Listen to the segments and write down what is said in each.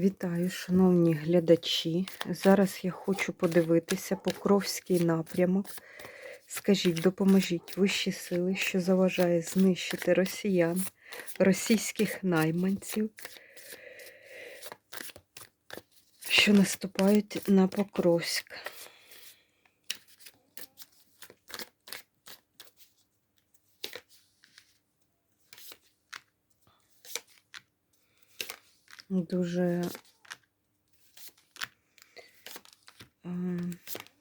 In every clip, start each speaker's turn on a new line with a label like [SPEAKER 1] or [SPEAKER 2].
[SPEAKER 1] Вітаю, шановні глядачі. Зараз я хочу подивитися Покровський напрямок. Скажіть, допоможіть вищі сили, що заважає знищити росіян, російських найманців, що наступають на Покровськ. Дуже ем,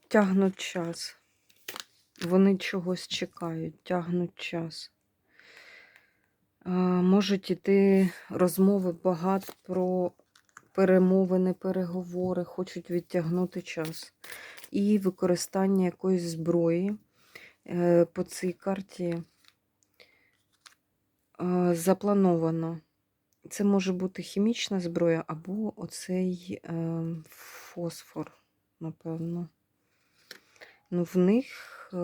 [SPEAKER 1] тягнуть час. Вони чогось чекають, тягнуть час. Е, Можуть іти розмови багато про перемовини, переговори, хочуть відтягнути час. І використання якоїсь зброї е, по цій карті е, заплановано. Це може бути хімічна зброя або оцей е, фосфор, напевно. Ну, в них е,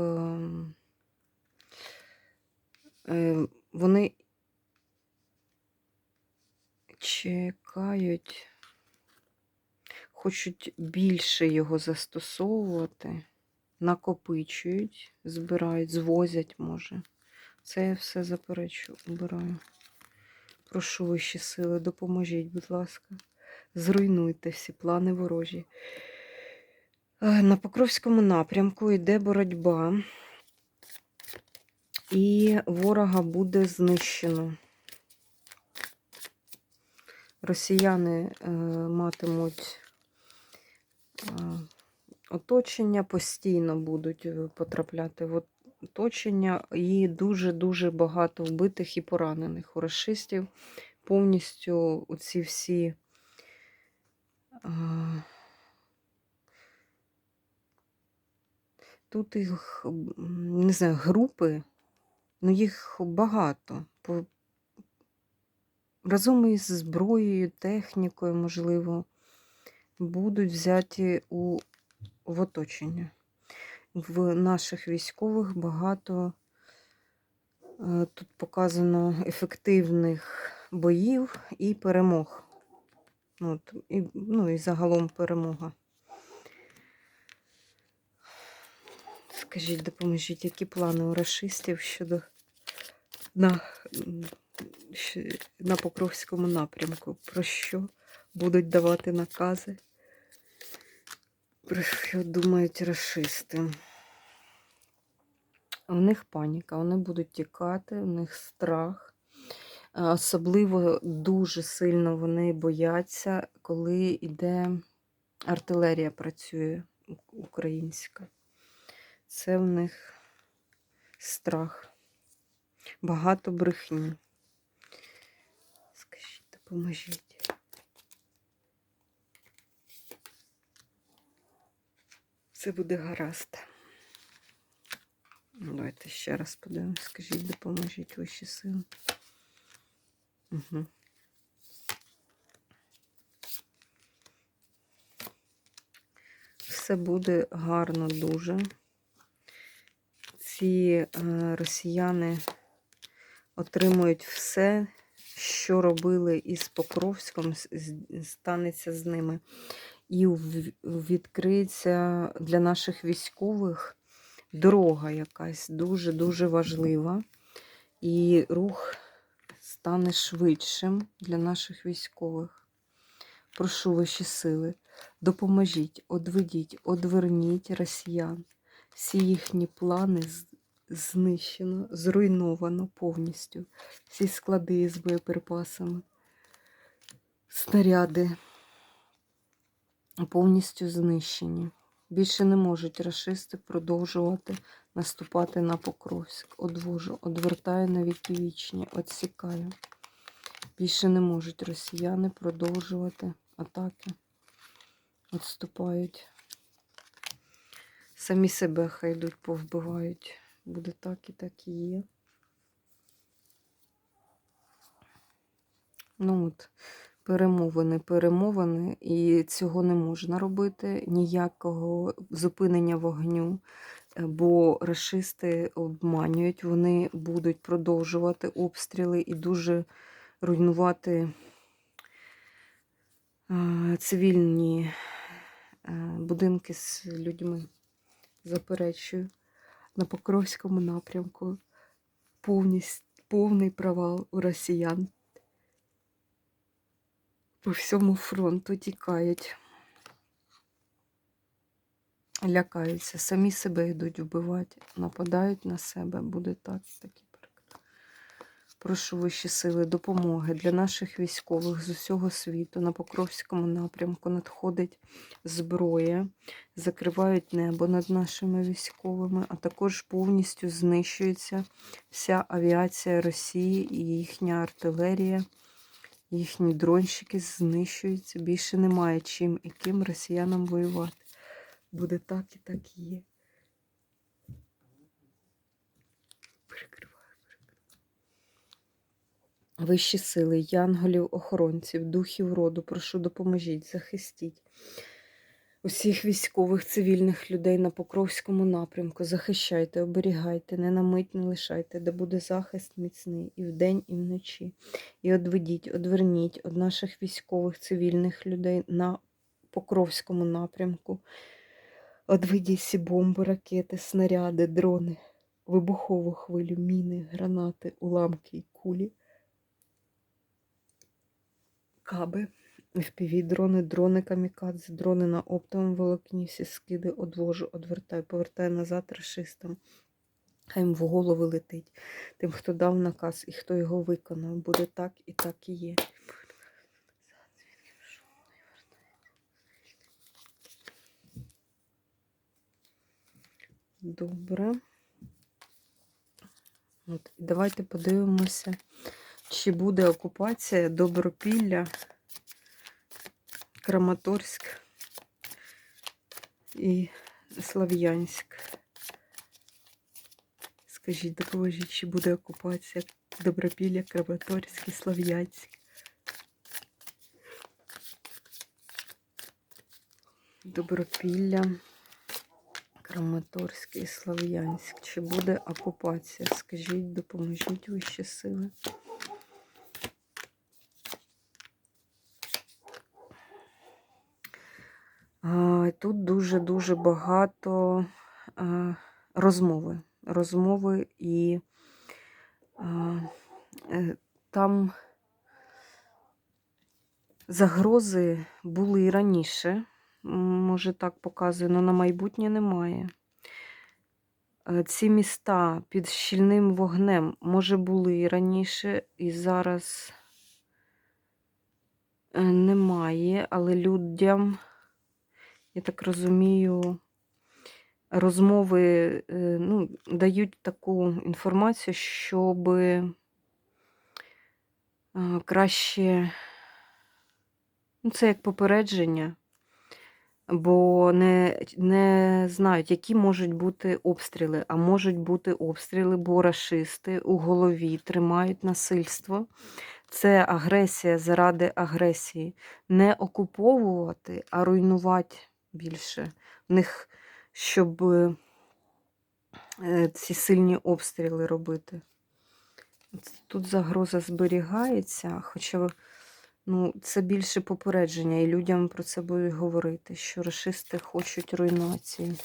[SPEAKER 1] е, вони чекають, хочуть більше його застосовувати, накопичують, збирають, звозять, може. Це я все заперечу, обираю. Прошу вищі сили, допоможіть, будь ласка. Зруйнуйте всі плани ворожі. На Покровському напрямку йде боротьба, і ворога буде знищено. Росіяни е, матимуть е, оточення, постійно будуть е, потрапляти в оточення, і дуже-дуже багато вбитих і поранених у расистів. Повністю оці всі. Тут їх, не знаю, групи, ну їх багато. Разом із зброєю, технікою, можливо, будуть взяті у, в оточення. В наших військових багато е, тут показано ефективних боїв і перемог. От, і, ну і загалом перемога. Скажіть, допоможіть, які плани у расистів щодо на, на Покровському напрямку? Про що будуть давати накази? Про що думають расисти? У них паніка, вони будуть тікати, у них страх. Особливо дуже сильно вони бояться, коли йде артилерія працює українська. Це в них страх. Багато брехні. Скажіть, допоможіть. Все буде гаразд. Давайте ще раз подивимось. Скажіть, допоможіть вищі сили. Угу. Все буде гарно дуже. Ці е, росіяни отримують все, що робили із Покровськом, станеться з ними. І відкриється для наших військових дорога якась дуже-дуже важлива. І рух стане швидшим для наших військових. Прошу ваші сили, допоможіть, одведіть, одверніть росіян. Всі їхні плани знищено, зруйновано повністю. Всі склади з боєприпасами, снаряди повністю знищені. Більше не можуть рашисти продовжувати наступати на Покровськ. Одвожу, одвертаю на віки вічні, отсікаю. Більше не можуть росіяни продовжувати атаки. Відступають. Самі себе хай йдуть, повбивають. Буде так і так і є. Ну от, перемовини, перемовини, і цього не можна робити. Ніякого зупинення вогню, е, бо рашисти обманюють, вони будуть продовжувати обстріли і дуже руйнувати е, цивільні е, будинки з людьми. Заперечую. На Покровському напрямку повність, повний провал у росіян. По всьому фронту тікають. Лякаються, самі себе йдуть вбивати, нападають на себе. Буде так, такі. Прошу вищі сили допомоги для наших військових з усього світу на Покровському напрямку надходить зброя, закривають небо над нашими військовими, а також повністю знищується вся авіація Росії і їхня артилерія, їхні дронщики знищуються. Більше немає чим і ким росіянам воювати. Буде так і так і є. Перекриваю, перекриваю. Вищі сили, янголів, охоронців, духів роду, прошу допоможіть, захистіть усіх військових, цивільних людей на Покровському напрямку. Захищайте, оберігайте, не на мить не лишайте, де буде захист міцний і вдень, і вночі. І одведіть, одверніть від наших військових, цивільних людей на Покровському напрямку. Одведіть всі бомби, ракети, снаряди, дрони, вибухову хвилю, міни, гранати, уламки і кулі, каби, FPV, дрони, камікадзе, дрони на оптовому волокні, всі скиди одвожу, одвертаю, повертаю назад расистам. Хай їм в голови летить. Тим, хто дав наказ і хто його виконав, буде так і так і є. Добре. От, давайте подивимося, чи буде окупація Добропілля, Краматорськ і Слав'янськ. Скажіть, допоможіть, чи буде окупація Добропілля, Краматорськ і Слав'янськ. Добропілля. Краматорськ і Слав'янськ. Чи буде окупація? Скажіть, допоможіть вищі сили. А, Тут дуже-дуже багато а, розмови. Розмови і е, там загрози були і раніше може так показує, але на майбутнє немає. Е, Ці міста під щільним вогнем, може, були і раніше, і зараз е, немає, але людям, я так розумію, розмови е, ну, дають таку інформацію, щоб краще, ну, це як попередження бо не не знають, які можуть бути обстріли, а можуть бути обстріли, бо рашисти у голові тримають насильство. Це агресія заради агресії. Не окуповувати, а руйнувати більше. В них, щоб е, ці сильні обстріли робити. Тут загроза зберігається, хоча Ну, це більше попередження, і людям про це будуть говорити, що расисти хочуть руйнації.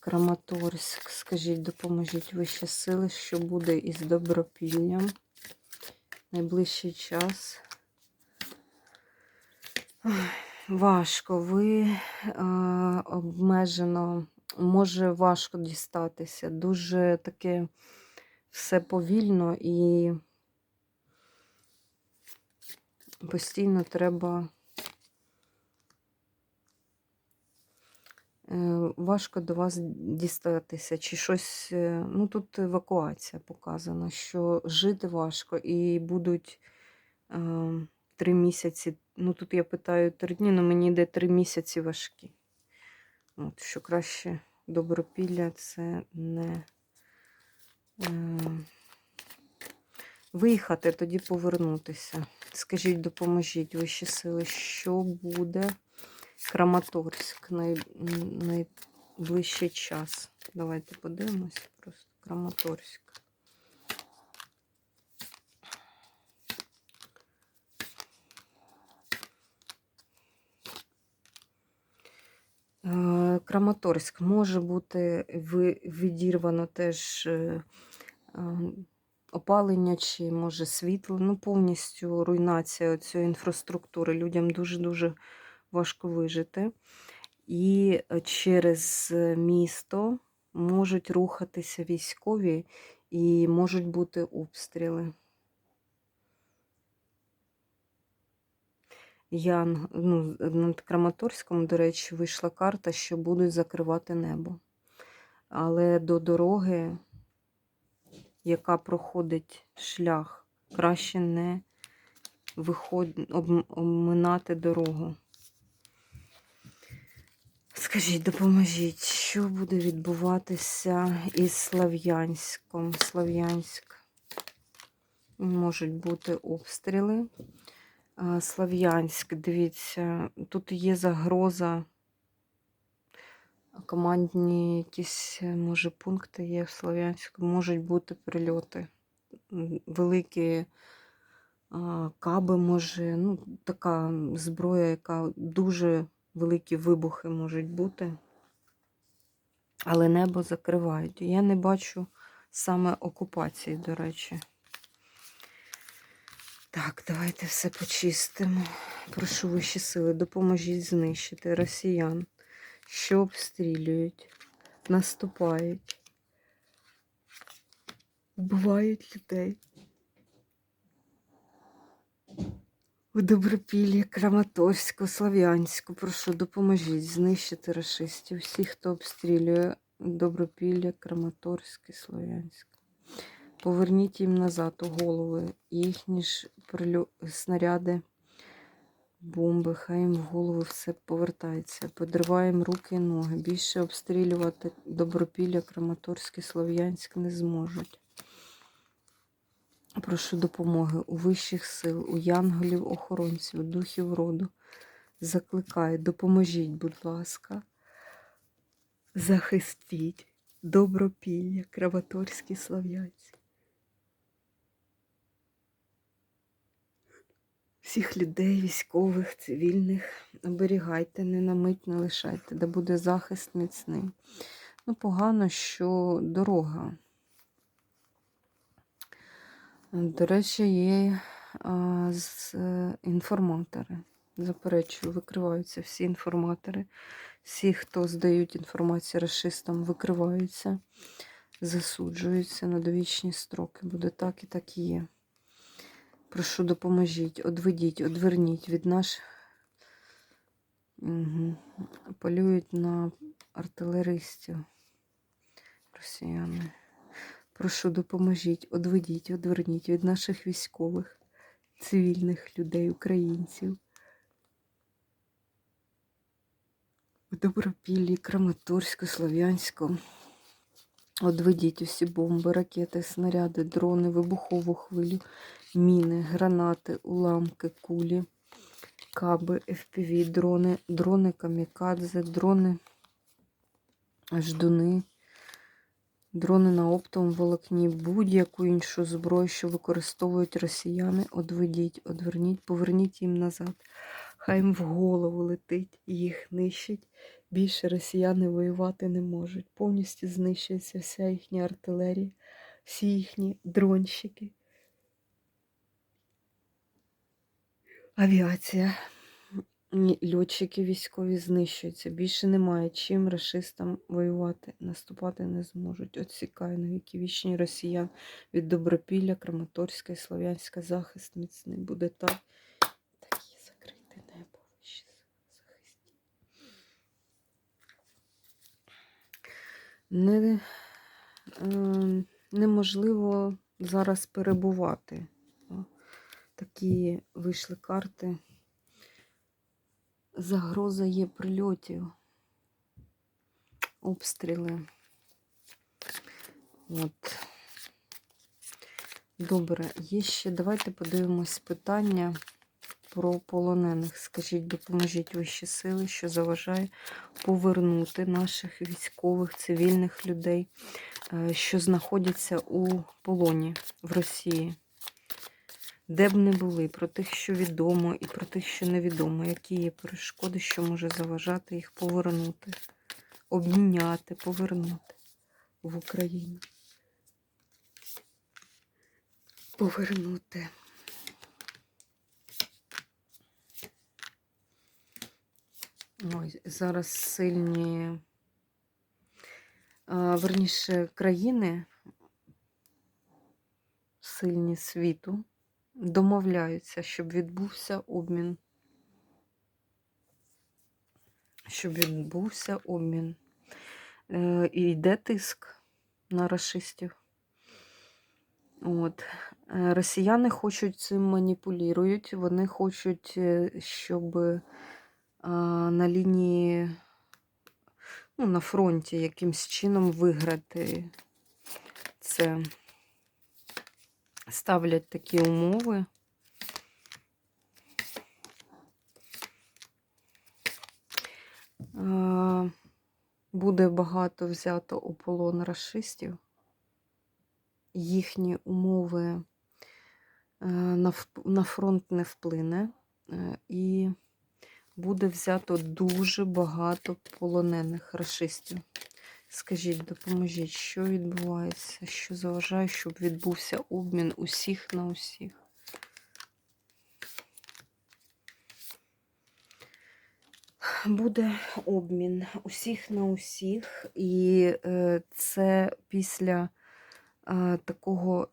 [SPEAKER 1] Краматорськ, скажіть, допоможіть вище сили, що буде із добропіллям. Найближчий час. Важко, ви е, обмежено, може важко дістатися. Дуже таке все повільно і постійно треба е, важко до вас дістатися, чи щось, е, ну тут евакуація показана, що жити важко і будуть е, три місяці. Ну тут я питаю три дні, але мені йде три місяці важкі. От, Що краще добропілля це не. Виїхати, тоді повернутися. Скажіть, допоможіть вищі сили, що буде Краматорськ най... найближчий час. Давайте подивимось просто Краматорськ. Краматорськ може бути відірвано теж е, опалення чи може світло. Ну, повністю руйнація цієї інфраструктури. Людям дуже-дуже важко вижити. І е, через е, місто можуть рухатися військові і можуть бути обстріли. Ян, ну, над Краматорськом, до речі, вийшла карта, що будуть закривати небо. Але до дороги, яка проходить шлях, краще не виход... об- обминати дорогу. Скажіть, допоможіть, що буде відбуватися із Слав'янськом? Слав'янськ. Можуть бути обстріли. Слав'янськ, дивіться, тут є загроза. Командні якісь, е, може, пункти є в Слов'янську, можуть бути прильоти. Великі каби, може, ну, така зброя, яка дуже великі вибухи можуть бути. Але небо закривають. Я не бачу саме окупації, до речі. Так, давайте все почистимо. Прошу вищі сили, допоможіть знищити росіян, що обстрілюють, наступають, вбивають людей. У Добропіллі, Краматорську, Слов'янську, прошу, допоможіть знищити расистів, всіх, хто обстрілює Добропілля, Краматорське, Слов'янське. Поверніть їм назад у голови їхні ж прильо... снаряди, бомби, хай їм в голову все повертається. Подриваємо руки і ноги. Більше обстрілювати Добропілля, Краматорське, Слов'янськ не зможуть. Прошу допомоги у вищих сил, у янголів, охоронців, духів роду. Закликаю, допоможіть, будь ласка. Захистіть Добропілля, Краматорські, Слов'янськ. Всіх людей, військових, цивільних, оберігайте, не на мить не лишайте, де буде захист міцний. Ну, погано, що дорога. До речі, є а, з, е, інформатори. Заперечую, викриваються всі інформатори. Всі, хто здають інформацію расистам, викриваються, засуджуються на довічні строки. Буде так і так і є. Прошу, допоможіть, одведіть, одверніть від наших. Угу. Полюють на артилеристів. Росіяни. Прошу, допоможіть, одведіть, одверніть від наших військових, цивільних людей, українців. В Добропіллі, Краматорську, Слов'янську. Одведіть усі бомби, ракети, снаряди, дрони, вибухову хвилю, міни, гранати, уламки, кулі, каби, FPV, дрони, дрони камікадзе, дрони, ждуни, дрони на оптовому волокні, будь-яку іншу зброю, що використовують росіяни, одведіть, одверніть, поверніть їм назад. Хай їм в голову летить, їх нищить. Більше росіяни воювати не можуть. Повністю знищується вся їхня артилерія, всі їхні дронщики. Авіація, льотчики військові знищуються. Більше немає чим расистам воювати, наступати не зможуть. Отсікаю навіки вічні росіян від Добропілля, Краматорська і Слов'янська захист міцний буде так. Такі закрите небо. вище захистіть. Не, е, неможливо зараз перебувати. Такі вийшли карти. Загроза є прильотів, обстріли. От. Добре, є ще. Давайте подивимось питання про полонених. Скажіть, допоможіть вищі сили, що заважає повернути наших військових, цивільних людей, е, що знаходяться у полоні в Росії. Де б не були, про тих, що відомо, і про тих, що невідомо, які є перешкоди, що може заважати їх повернути. обміняти, повернути в Україну. Повернути. Ой, зараз сильні, верніше, країни, сильні світу, домовляються, щоб відбувся обмін. Щоб відбувся обмін. Е, і йде тиск на расистів. От. Е, Росіяни хочуть цим маніпулюють. Вони хочуть, е, щоб на лінії, ну, на фронті якимсь чином виграти це. Ставлять такі умови. Буде багато взято у полон расистів. Їхні умови е, на фронт не вплине. е, І буде взято дуже багато полонених расистів. Скажіть, допоможіть, що відбувається, що заважає, щоб відбувся обмін усіх на усіх. Буде обмін усіх на усіх, і е, це після е, такого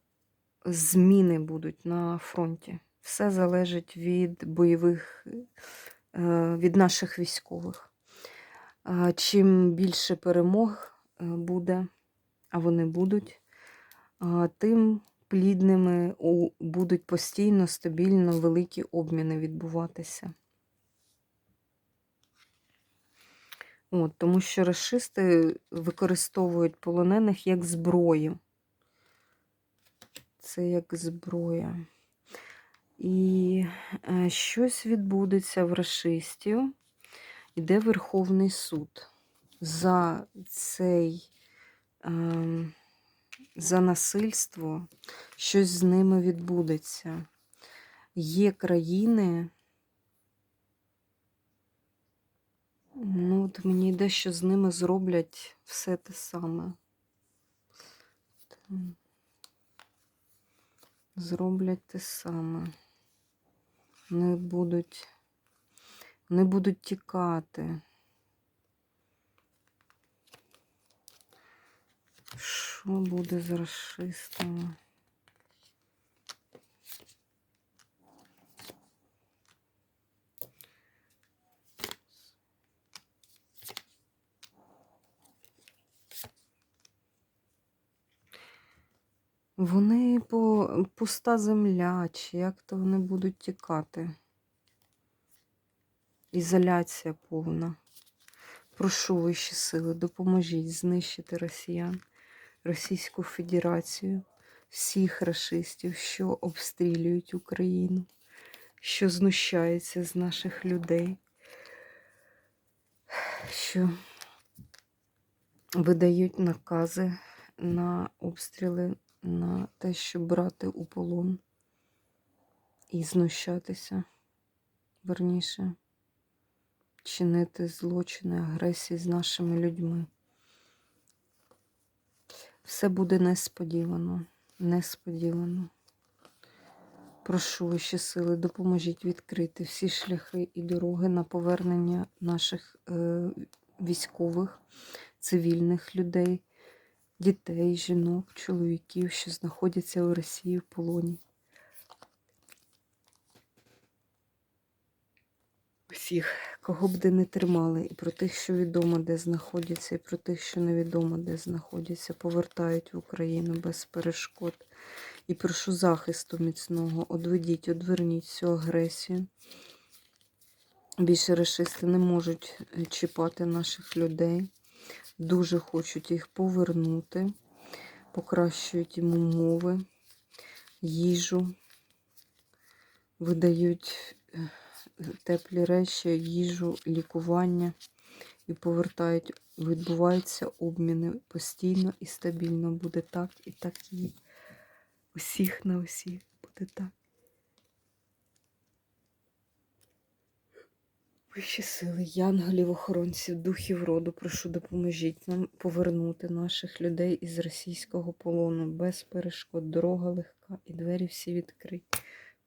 [SPEAKER 1] зміни будуть на фронті. Все залежить від бойових, е, від наших військових. Чим більше перемог е, буде, а вони будуть, тим плідними будуть постійно, стабільно великі обміни відбуватися. От, тому що расисти використовують полонених як зброю. Це як зброя. І е, щось відбудеться в расистів. Іде Верховний суд за цей ем, за насильство, щось з ними відбудеться. Є країни, ну, от мені йде, що з ними зроблять все те саме. Зроблять те саме. Не будуть, не будуть тікати. Що буде з расистами? Вони по пуста земля, чи як то вони будуть тікати? Ізоляція повна. Прошу вищі сили, допоможіть знищити росіян, Російську Федерацію, всіх расистів, що обстрілюють Україну, що знущаються з наших людей, що видають накази на обстріли, на те, щоб брати у полон і знущатися, верніше чинити злочини, агресії з нашими людьми. Все буде несподівано, несподівано. Прошу вищі сили, допоможіть відкрити всі шляхи і дороги на повернення наших е, військових, цивільних людей, дітей, жінок, чоловіків, що знаходяться у Росії в полоні. Всіх, кого б де не тримали, і про тих, що відомо, де знаходяться, і про тих, що невідомо, де знаходяться, повертають в Україну без перешкод. І прошу захисту міцного, одведіть, одверніть всю агресію. Більше расисти не можуть е, чіпати наших людей. Дуже хочуть їх повернути, покращують їм умови, їжу, видають е, теплі речі, їжу, лікування і повертають, відбуваються обміни постійно і стабільно. Буде так і так і. Усіх на усіх буде так. Вищі сили, янголів, охоронців, духів роду, прошу допоможіть нам повернути наших людей із російського полону без перешкод. Дорога легка і двері всі відкриті.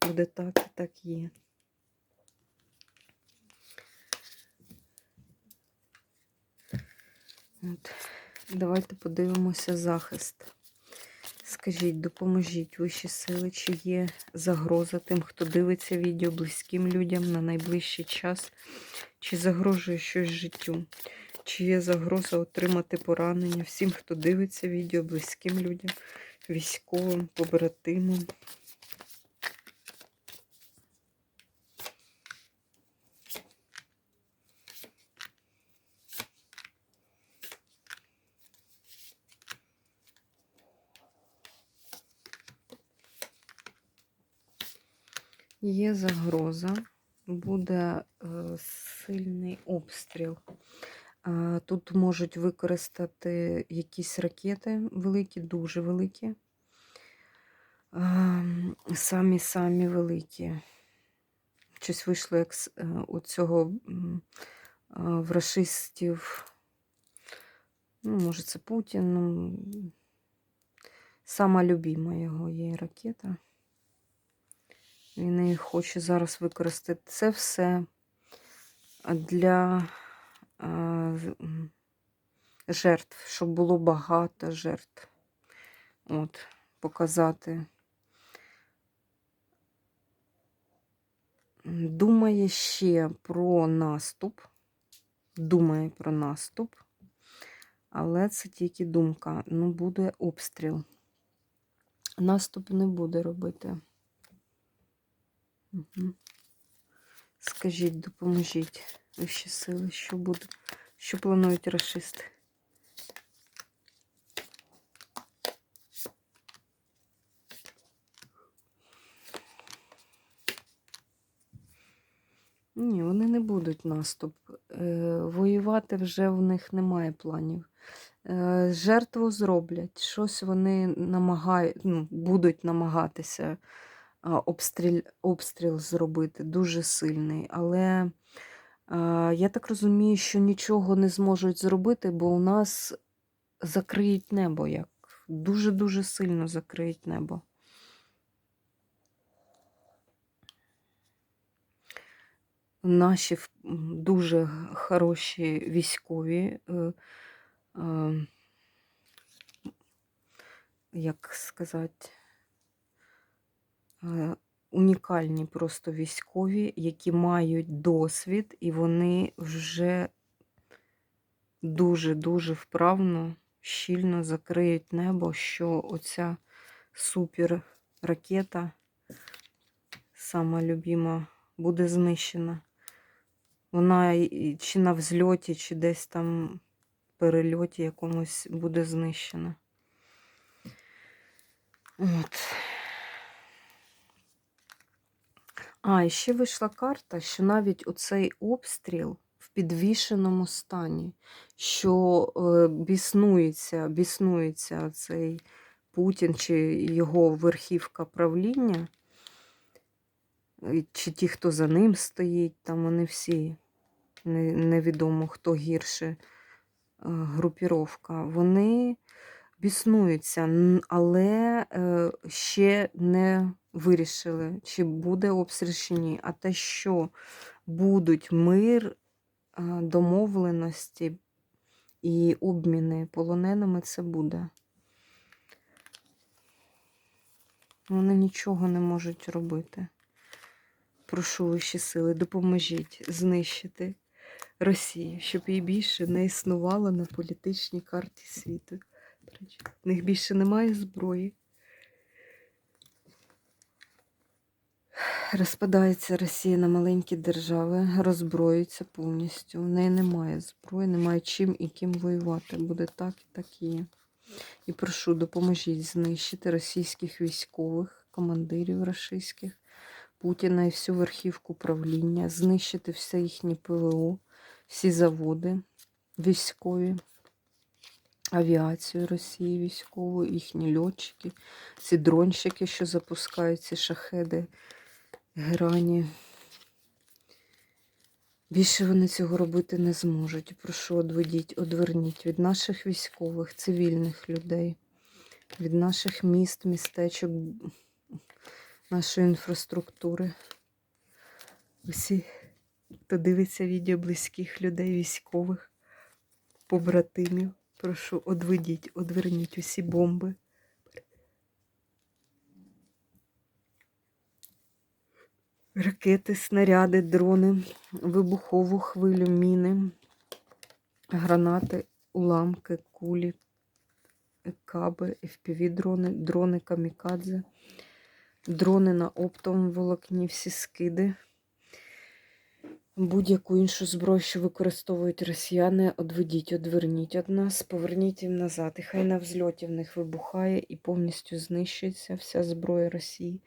[SPEAKER 1] Буде так і так є. От. Давайте подивимося захист. Скажіть, допоможіть вищі сили, чи є загроза тим, хто дивиться відео близьким людям на найближчий час, чи загрожує щось життю, чи є загроза отримати поранення всім, хто дивиться відео близьким людям, військовим, побратимам. Є загроза, буде е, сильний обстріл. Е, Тут можуть використати якісь ракети великі, дуже великі. Самі-самі великі. Щось вийшло як е, у цього е, в рашистів. Ну, може, це Путін. Ну, сама любима його є ракета. Він її хоче зараз використати. Це все для м, жертв, щоб було багато жертв. От, показати. Думає ще про наступ. Думає про наступ. Але це тільки думка. Ну, буде обстріл. Наступ не буде робити. Угу. Скажіть, допоможіть вищі сили, що буде, що планують расисти. Ні, вони не будуть наступ. Е, воювати вже в них немає планів. Е, жертву зроблять. Щось вони намагають, ну, будуть намагатися обстріл, обстріл зробити дуже сильний. Але я так розумію, що нічого не зможуть зробити, бо у нас закриють небо як. Дуже-дуже сильно закриють небо. Наші дуже хороші військові, е, е, як сказати, унікальні просто військові, які мають досвід, і вони вже дуже-дуже вправно, щільно закриють небо, що оця супер ракета, сама любима, буде знищена. Вона чи на взльоті, чи десь там перельоті якомусь буде знищена. От. А, і ще вийшла карта, що навіть оцей обстріл в підвішеному стані, що е, біснується, біснується цей Путін чи його верхівка правління, чи ті, хто за ним стоїть, там вони всі невідомо, хто гірше е, групіровка, вони біснуються, але е, ще не вирішили, чи буде обстріл чи ні. А те, що будуть мир, е, домовленості і обміни полоненими, це буде. Вони нічого не можуть робити. Прошу вищі сили, допоможіть знищити Росію, щоб її більше не існувало на політичній карті світу. До В них більше немає зброї. Розпадається Росія на маленькі держави, роззброюється повністю. В неї немає зброї, немає чим і ким воювати. Буде так і так є. І прошу, допоможіть знищити російських військових, командирів російських, Путіна і всю верхівку правління, знищити все їхнє ПВО, всі заводи військові, авіацію Росії військову, їхні льотчики, ці дронщики, що запускають ці шахеди, грані. Більше вони цього робити не зможуть. Прошу, одведіть, одверніть від наших військових, цивільних людей, від наших міст, містечок, нашої інфраструктури. Усі, хто дивиться відео близьких людей, військових, побратимів. Прошу, одведіть, одверніть усі бомби. Ракети, снаряди, дрони, вибухову хвилю, міни, гранати, уламки, кулі, каби, FPV-дрони, дрони камікадзе, дрони на оптовому волокні, всі скиди. Будь-яку іншу зброю, що використовують росіяни, одведіть, одверніть від нас, поверніть їм назад. І хай на взльоті в них вибухає і повністю знищується вся зброя Росії.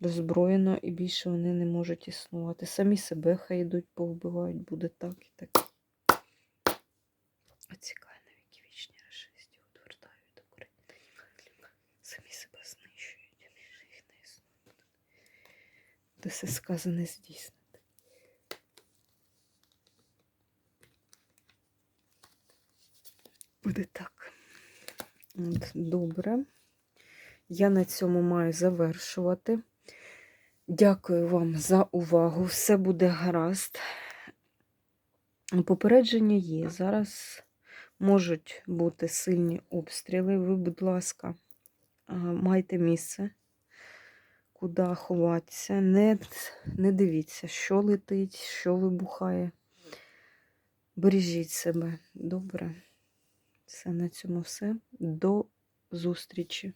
[SPEAKER 1] Роззброєно і більше вони не можуть існувати. Самі себе хай йдуть, повбивають, буде так і так. Оцікає навіки вічні рашисті, утвертаю від України. Самі себе знищують, більше їх не існує. Де все сказане здійснити. Буде так. От, добре. Я на цьому маю завершувати. Дякую вам за увагу. Все буде гаразд. Попередження є. Зараз можуть бути сильні обстріли. Ви, будь ласка, майте місце, куди ховатися. Не, не дивіться, що летить, що вибухає. Бережіть себе. Добре. Все на цьому все. До зустрічі.